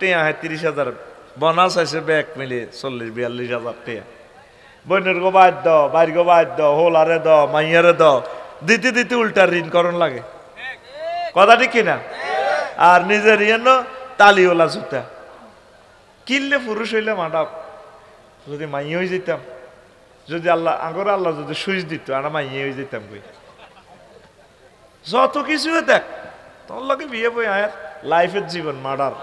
টেয়া হয় তিরিশ হাজার। বনাস আছে ব্যাগ মিলে চল্লিশ, বিয়াল্লিশ হাজার টেয়া। বইনের গো বাদ দ, বাইর গো বাদ দ, হোলারে দ, মাইয়ারে দ। দিতে দিতে উল্টা ঋণ করণ লাগে। কথা ঠিক কিনা? আর নিজের ইয়ে তালিওলা জুতা। কিনলে পুরুষ হইলে মাডাপ যদি মাইয়ে হয়ে যেতাম, যদি আল্লাহ, আগর আল্লাহ যদি সুইচ দিত, আর মাইয়ে হয়ে যেতাম কই? যত কিছু দেখ তোর লগে বিয়ে বই আয়ার লাইফের জীবন মার্ডার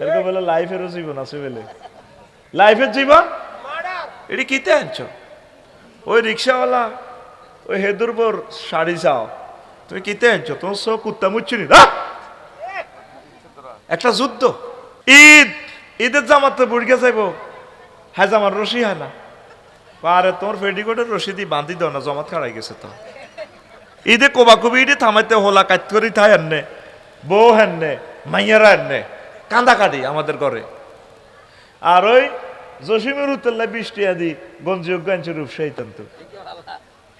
এরকম বলে লাইফেরও জীবন আছে বলে। লাইফের জীবন? এটি কিতে আনছ? ওই রিক্সাওয়ালা, ওই হেদুর পর শাড়ি চাও। তুমি কিতে আনছ? তোমার সব কুত্তা মুচ্ছুনি একটা যুদ্ধ। ঈদ। ঈদের জামাত বুড়িকে চাইব? হ্যাঁ জামার রশি হয় না। আরে তোমার ফেডিকোটের রশি দিয়ে বান্ধি দাও না, জমাত খাড়াই গেছে তো। ঈদে কোবাকুবি, ঈদে থামাইতে হোলা কাট করি থাই হেননে বউ হেননে মাইয়ারা হেননে কান্দা কাটি আমাদের ঘরে। আর ওই জসিমের উত্তরলা বৃষ্টি আদি গঞ্জিও গাঞ্চ রূপসাইতাম তো।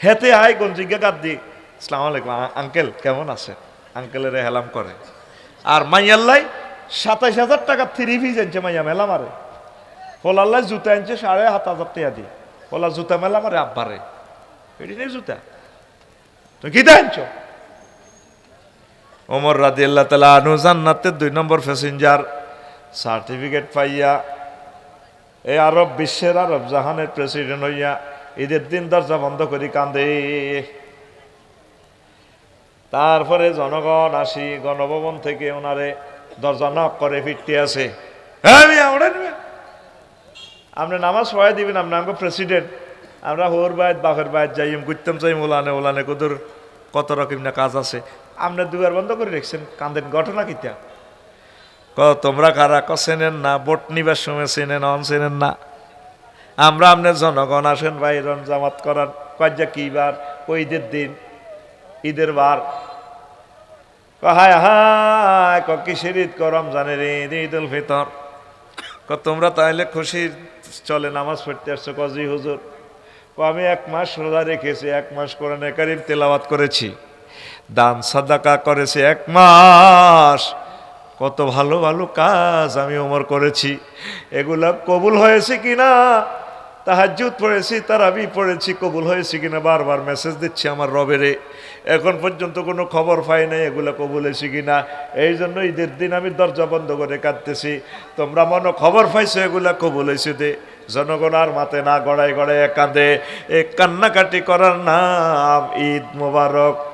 হেতে আয় গঞ্জিজ্ঞা কাট দি। সালাম আলাইকুম আঙ্কেল, কেমন আছে আঙ্কেলের হেলাম করে। আর মাইয়াল্লাই সাতাইশ হাজার টাকা থ্রি পিস আনছে মাইয়া, মেলা মারে। হোলাল্লাই জুতা আনছে সাড়ে সাত হাজার টাকা দিয়ে হোলা জুতা মেলা মারে, আব্বারে। এটি নেই জুতা। তো কি আনছ? ওমর রাদি আল্লাহ তালা আনু জান্নাতের দুই নম্বর প্যাসেঞ্জার সার্টিফিকেট পাইয়া এই আরব, বিশ্বের আরব জাহানের প্রেসিডেন্ট হইয়া ঈদের দিন দরজা বন্ধ করি কান্দে। তারপরে জনগণ আসি, গণভবন থেকে ওনারে দরজা নক করে ফিরতে আসে। আপনি নামাজ পড়াই দিবেন, আপনি আমাকে প্রেসিডেন্ট। আমরা হোর বাইত, বাপের বাইত যাই ঘুরতাম চাই ওলানে ওলানে কদর, কত রকম না কাজ আছে। আপনি দুয়ার বন্ধ করে রেখেছেন, কান্দেন, ঘটনা কিতা? ক তোমরা কারা ক চেনেন না, ভোট নিবার সময় চেনেন, অন চেনেন না? আমরা আপনার জনগণ আসেন বাইরন জামাত করার কজ্জা কি বার? ঈদের দিন, ঈদের বার। হায় হায়, ক কিসের ঈদ, ক রমজানের ঈদ ঈদ উল ফিতর। ক, তোমরা তাহলে খুশি, চলে নামাজ পড়তে আসছো কজি হুজুর। ক, আমি এক মাস রোজা রেখেছি, এক মাস কোরআনে কারিম তেলাওয়াত করেছি। দান সাদাকা করেছে এক মাস। কত ভালো ভালো কাজ আমি ওমর করেছি। এগুলা কবুল হয়েছে কিনা? তাহাজুদ পড়েছি, তারাবি পড়েছি, কবুল হয়েছে কিনা? বারবার মেসেজ দিচ্ছি আমার রবেরে। এখন পর্যন্ত কোনো খবর পাই নাই এগুলো কবুল হয়েছে কিনা। এই জন্য ঈদের দিন আমি দরজা বন্ধ করে কাঁদতেছি। তোমরা মনে খবর পাইছো এগুলা কবুল হয়েছে দে। জনগণ আর মাতে না গড়াই গড়াই কাঁদে। এ কান্নাকাটি করার নাম ঈদ মোবারক।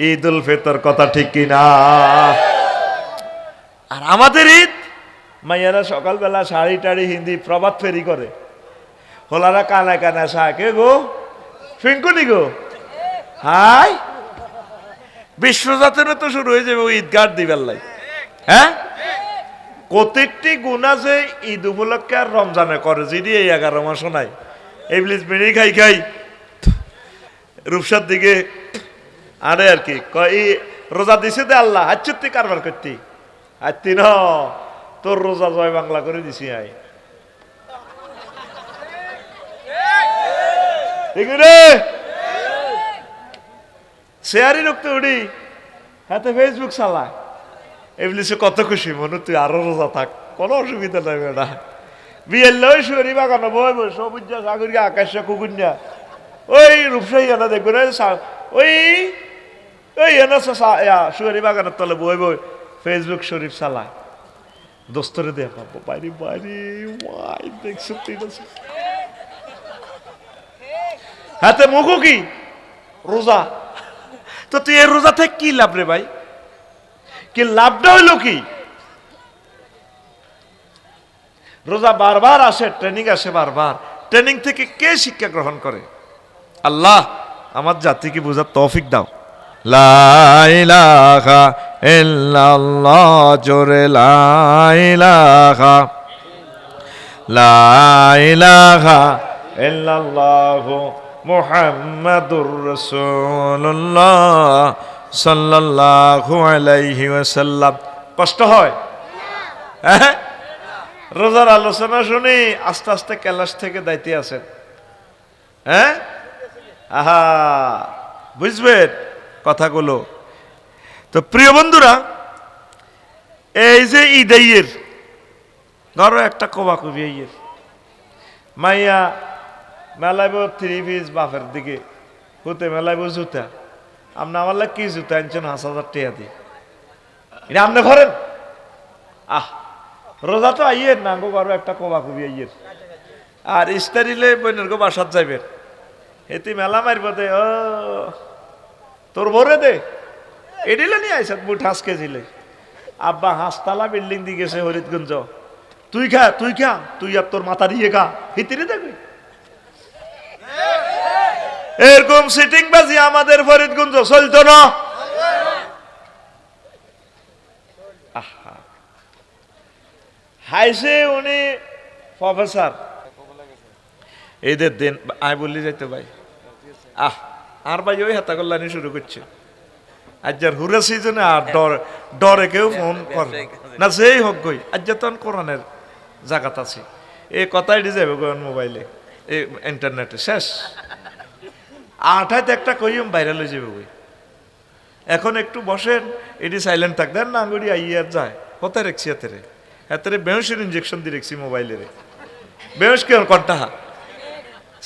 ঈদ উল ফিতর কথা ঠিক কিনা? আর আমাদের ঈদ, মাইয়ারা সকালবেলা শাড়ি টাড়ি হিন্দি প্রভাত ফেরি করে। হোলারা কানা কানা শাকে গো? ফিঙ্কুনি গো? হাই! বিশ্বজাতের তো শুরু হয়ে যাবে ঈদগার দিবার লাই হ্যাঁ? প্রত্যেকটি গুণা যে ঈদ উপলক্ষে আর রমজানে করে যদি এই এগারো মাসও নাই। এগুলিস বেড়ে খাই খাই, রূপসার দিকে আরে আর কি এই রোজা দিছে দে আল্লাহ আচ্ছুত্তি কারবার করতি? আত্মি ন তোর রোজা জয় বাংলা করে দিছি আই। ঠিক রে? উড়ি, হাতে সে কত খুশি, মনে, তুই আরও রোজা থাক, কোনো অসুবিধা নাই বেটা। বিয়ের বাগানো বই বই সবুজ সাগরিয়া, আকাশ কুকুন্যা ওই রূপসাই এনা দেখবেন ওই সা- ওই ওই এনা শুয়ারি বাগানের তলে বই বই ফেসবুক শরীফ চালায়। দোস্তরে দেখাবো বাইরে বাইরে ওয়াই, দেখছ তুই দেখছ। হাতে মুখো কি? রোজা। তো তুই এই রোজা থেকে কি লাভ রে ভাই? কি লাভটা হইল কি? রোজা বারবার আসে ট্রেনিং আসে বারবার। ট্রেনিং থেকে কে শিক্ষা গ্রহণ করে? আল্লাহ, আমার জাতিকে বোঝার তৌফিক দাও। লাইলাহা ইল্লাল্লাহ, জোরে লাইলাহা লাইলাহা ইল্লাল্লাহ মুহাম্মাদুর রাসূলুল্লাহ সাল্লাল্লাহু আলাইহি ওয়াসাল্লাম। কষ্ট হয়? হ্যাঁ? রোজার আলোচনা শুনি, আস্তে আস্তে ক্যালাস থেকে দায়িত্বে আছেন। হ্যাঁ? আহা, বুঝবেন? কথাগুলো। তো প্রিয় বন্ধুরা, এই যে ঈদাইয়ের ধরো একটা কবা কবি ইয়ের মাইয়া মেলাইব থ্রি পিস বাপের দিকে, হুতে মেলাইব জুতা। আপনি আমার লাগে কি জুতা আনছেন? হাঁস হাজার টিয়া দিয়ে। এটা আপনি ভরেন আহ, রোজা তো আইয়ের না, গো বারো একটা কবা কবি আইয়ের। আর ইস্তারিলে বইনের গো বাসাত যাইবেন। এতে মেলা মারব দে, ও। তোর ভরে দে। এডিলে নিয়ে আইসাত মুঠ হাঁস কেজিলে আব্বা, হাঁসতলা বিল্ডিং দিয়ে গেছে হরিদগঞ্জ। তুই খা তুই খা, তুই আর তোর মাথা দিয়ে খা। ভিতরে দেখবি? এরকম সিটিং বাজি আমাদের ফরিদগঞ্জ, চলতো না। হাইসে উনি প্রফেসর। এদের দিন, আয় বললি যাইতে ভাই। আহ। আর ভাই ওই হাতা কল্যাণী শুরু করছে। আজ যার হুরে সিজনে আর ডর ডরে কেউ ফোন করে না। সেই হোক গই আজ যে তখন কোরআনের জাগাত আছে। এই কথাই যাবে গোয়ন মোবাইলে এই ইন্টারনেটে শেষ। আঠাইতে একটা কইম ভাইরাল হয়ে যাবে বই এখন একটু বসেন এটি সাইলেন্ট থাক দেন না আঙ্গুড়ি আইয়ার যায়। কোথায় রেখছি এতে রে এতে বেহসের ইঞ্জেকশন দিয়ে রেখছি মোবাইলে রে বেহস কেন কন্টা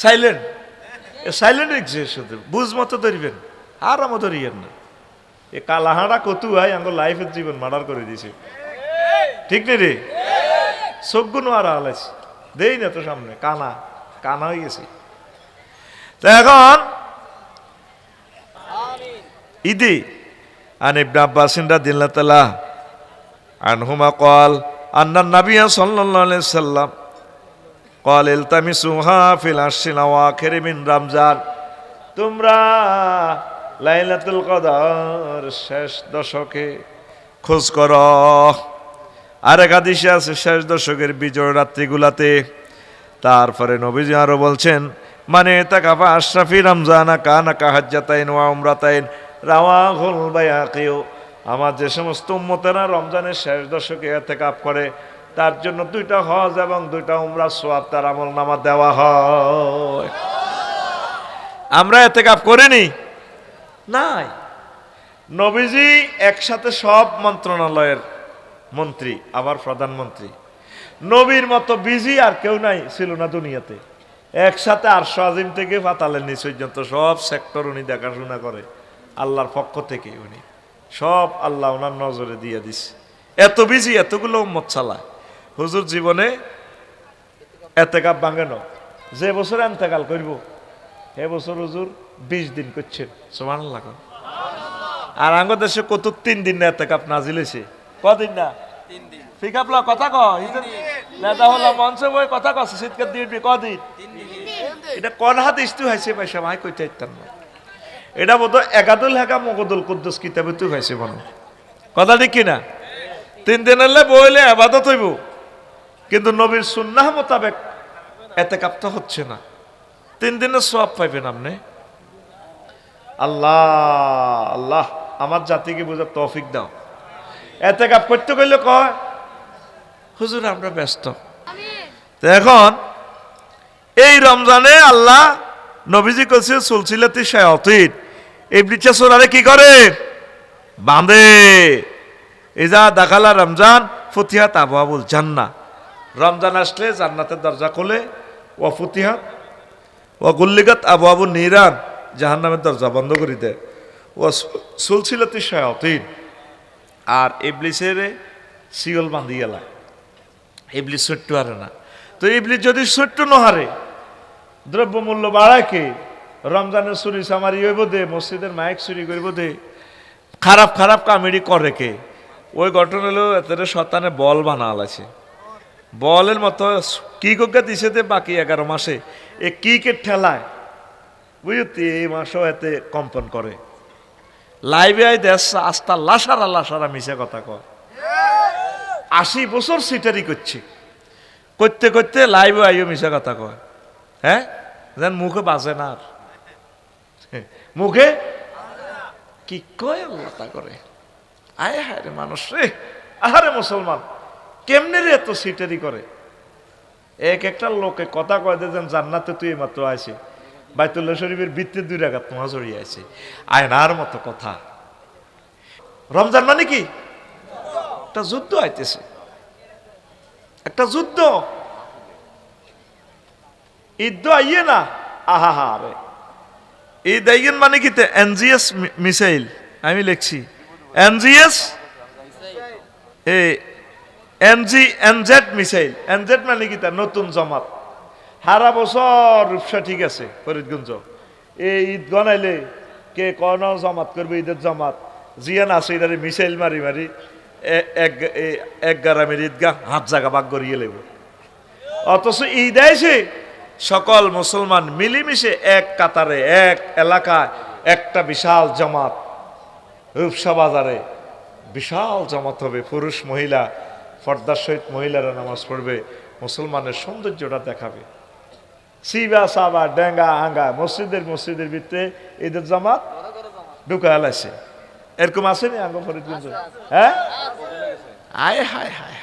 সাইলেন্ট সাইলেন্ট রেখেছে শুধু বুঝ মতো ধরিবেন আর আমার ধরিয়েন না। এ কালাহাড়া কতু হয় আমার লাইফের জীবন মার্ডার করে দিয়েছে। ঠিক নেই রে? সজ্ঞুন আর আলাইছি। দেই না তো সামনে, কানা কানা হয়ে গেছে। তো এখন ইদি আন ইবনে আব্বাসিন রাদিয়াল্লাহু তাআলা আনহুমা কল আন্নান নাবিয়্য সাল্লাল্লাহু আলাইহি সাল্লাম কল ইলতামিসুহা ফিল আশিল আওয়াখির মিন রমজান। তোমরা লাইলাতুল কদর শেষ দশকে খোঁজ কর। আরেক হাদিসে আছে, শেষ দশকের বিজয় রাত্রিগুলাতে। তারপরে নবীজি আরও বলছেন মানে তাকাফা আশরাফি রমজানা কানা কাহাজ্জাতাইন ওয়া উমরাতাইন। রাওয়া হোল বায়াকিও আমার যে সমস্ত উম্মতেরা রমজানের শেষ দশকে এতে কাপ করে তার জন্য দুইটা হজ এবং দুইটা উমরা সোয়াব তার আমল নামা দেওয়া হয়। আমরা এতে কাপ করিনি নাই। নবীজি একসাথে সব মন্ত্রণালয়ের মন্ত্রী, আবার প্রধানমন্ত্রী। নবীর মতো বিজি আর কেউ নাই, ছিল না দুনিয়াতে। একসাথে আরশো আজিম থেকে পাতালের নিচ পর্যন্ত সব সেক্টর উনি দেখাশোনা করে, আল্লাহর পক্ষ থেকে উনি। সব আল্লাহ ওনার নজরে দিয়ে দিছে। এত বিজি, এতগুলো উম্মত চালায়। হুজুর জীবনে এতেকাপ ভাঙে ন। যে বছর এন্তেকাল করব হে বছর হুজুর বিশ দিন করছেন সমান লাগা আর আঙ্গ দেশে কত তিন দিন না এতেকাপ নাজিল হয়েছে? কদিন না? কথা ক নেতা হলো মঞ্চে বই কথা শীতকাল দিবি কদিন? এটা কোন হাত ইস্তু হয়েছে পয়সা ভাই কইতে ইত্যান না। এটা বোধ একাদুল হেকা মগদুল কুদ্দুস কিতাবে তুই হয়েছে বলো কথা ঠিক কিনা তিন দিন হলে বইলে আবাদত হইব। কিন্তু নবীর সুন্নাহ মোতাবেক এতে কাপ্তা হচ্ছে না। তিন দিনের সব পাইবেন আপনি। আল্লাহ আল্লাহ আমার জাতিকে বোঝার তৌফিক দাও। এতে কাপ করতে গেলে কয় হুজুর আমরা ব্যস্ত। তো এখন এই রমজানে আল্লাহ নবীজি কইছে সুলসিলাতি শায়াতিন। এই বৃক্ষা সোনারে কি করে? বাঁধে। ইজা দাখালা রমজান ফুতিহাত আবুল জান্না রমজান আসলে জান্নাতের দরজা খোলে ও ফুতিহাত ও গুল্লিগাত আবু আবু নিরান, জাহান্নামের দরজা বন্ধ করে দেয়। ও সুলসিলাতি শায়াতিন। আর ইবলিসের শিগল বাঁধি গেলায় ইবলিস ছোট্ট হারে না। তো ইবলিস যদি ছোট্ট নহারে দ্রব্যমূল্য বাড়ায় কে? রমজানের চুরি সামারি হইব দে, মসজিদের মাইক চুরি করব দে। খারাপ খারাপ কামেডি করে কে? ওই ঘটনা হলো এত শতানে বল বানাল আছে বলের মতো কি কোকা দিছে দে বাকি এগারো মাসে? এ কি কে ঠেলায়? বুঝতি এই মাসও এতে কম্পন করে। লাইভে আই দেশ, আস্তা লাসারা লাসারা মিশে কথা কয়। আশি বছর সিটারি করছে। করতে করতে লাইভে আইও মিশা কথা কয়। হ্যাঁ? যেন মুখে বাজে না আর। মুখে? কি কয় আল্লাহ করে? আয় হায় রে মানুষ রে। আহারে মুসলমান। কেমনে রে এত সিটারি করে? এক একটা লোকে কথা কয় যেন জান্নাতে তুই মাত্র আইছে বাইতুল্লাহ শরীফের বৃত্তে দুই রাখাত তোমার জড়িয়ে আছে আয়নার মতো কথা। রমজান মানে কি? একটা যুদ্ধ আইতেছে। একটা যুদ্ধ। ঈদ আইয়ে না। আহা হা রে। ঈদ দেখেন মানে কি এনজিএস মিসাইল। আমি লিখছি। এনজিএস? এ এনজি এনজেড মিসাইল এনজেড মানে কি তার নতুন জমাত? সারা বছর রূপসা ঠিক আছে, ফরিদগঞ্জ। এই ঈদ গনাইলে কে কন জমাত করবে, ঈদের জমাত? জিয়ান আছে এটারে মিসাইল মারি মারি এক এক গ্রামের ঈদগাহ হাত জায়গা ভাগ করিয়ে লেব। অথচ ঈদ আইছে, সকল মুসলমান মিলেমিশে এক কাতারে, এক এলাকায় একটা বিশাল জমাত। রূপসা বাজারে বিশাল জমাত হবে, পুরুষ, মহিলা পর্দার সহিত মহিলারা নামাজ পড়বে মুসলমানের সৌন্দর্যটা দেখাবে। সিবা সাবা ডেঙ্গা আঙ্গা মসজিদের মসজিদের ভিতরে ঈদের জামাত ঢুকা এলাইছে এরকম আসেনি আঙ্গ ফরিদগঞ্জ? হ্যাঁ? আয় হায় হায়।